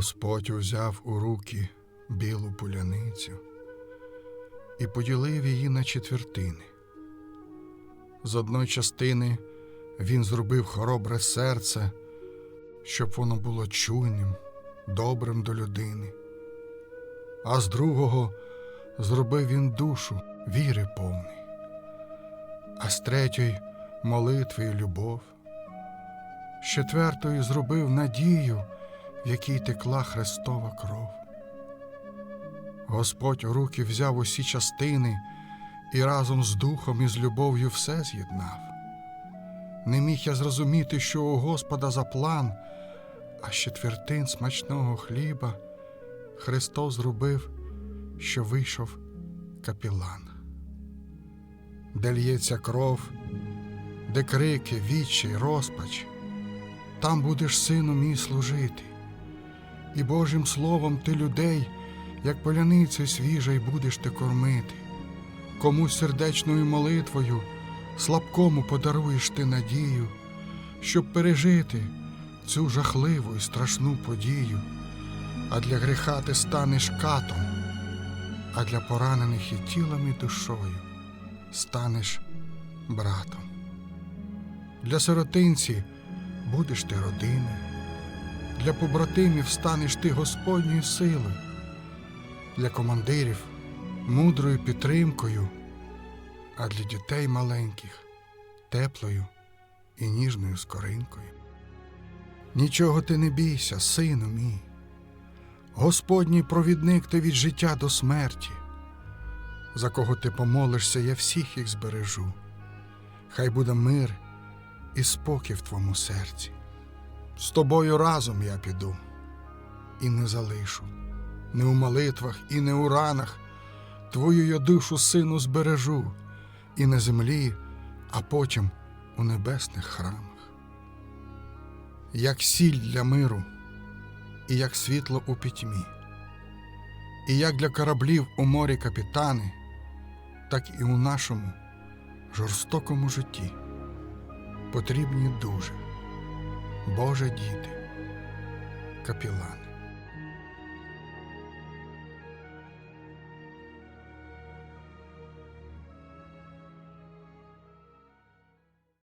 Господь узяв у руки білу поляницю і поділив її на четвертини. З одної частини він зробив хоробре серце, щоб воно було чуйним, добрим до людини, а з другого зробив він душу віри повний, а з третьої молитви і любов, з четвертої зробив надію, в якій текла Христова кров. Господь у руки взяв усі частини і разом з духом і з любов'ю все з'єднав. Не міг я зрозуміти, що у Господа за план, а з четвертин смачного хліба Христос зробив, що вийшов капілан. Де лється кров, де крики, відчай, розпач, там будеш, сину мій, служити, і Божим словом ти людей, як поляницею свіжою будеш ти кормити, комусь сердечною молитвою, слабкому подаруєш ти надію, щоб пережити цю жахливу і страшну подію, а для гріха ти станеш катом, а для поранених і тілом, і душою станеш братом. Для сиротинці будеш ти родиною, для побратимів станеш ти Господньою силою, для командирів мудрою підтримкою, а для дітей маленьких теплою і ніжною скоринкою. Нічого ти не бійся, сину мій. Господній провідник ти від життя до смерті. За кого ти помолишся, я всіх їх збережу. Хай буде мир і спокій в твоєму серці. З тобою разом я піду і не залишу, не у молитвах і не у ранах. Твою я душу, сину, збережу, і на землі, а потім у небесних храмах. Як сіль для миру, і як світло у пітьмі, і як для кораблів у морі капітани, так і у нашому жорстокому житті потрібні дуже Боже діти, капілани.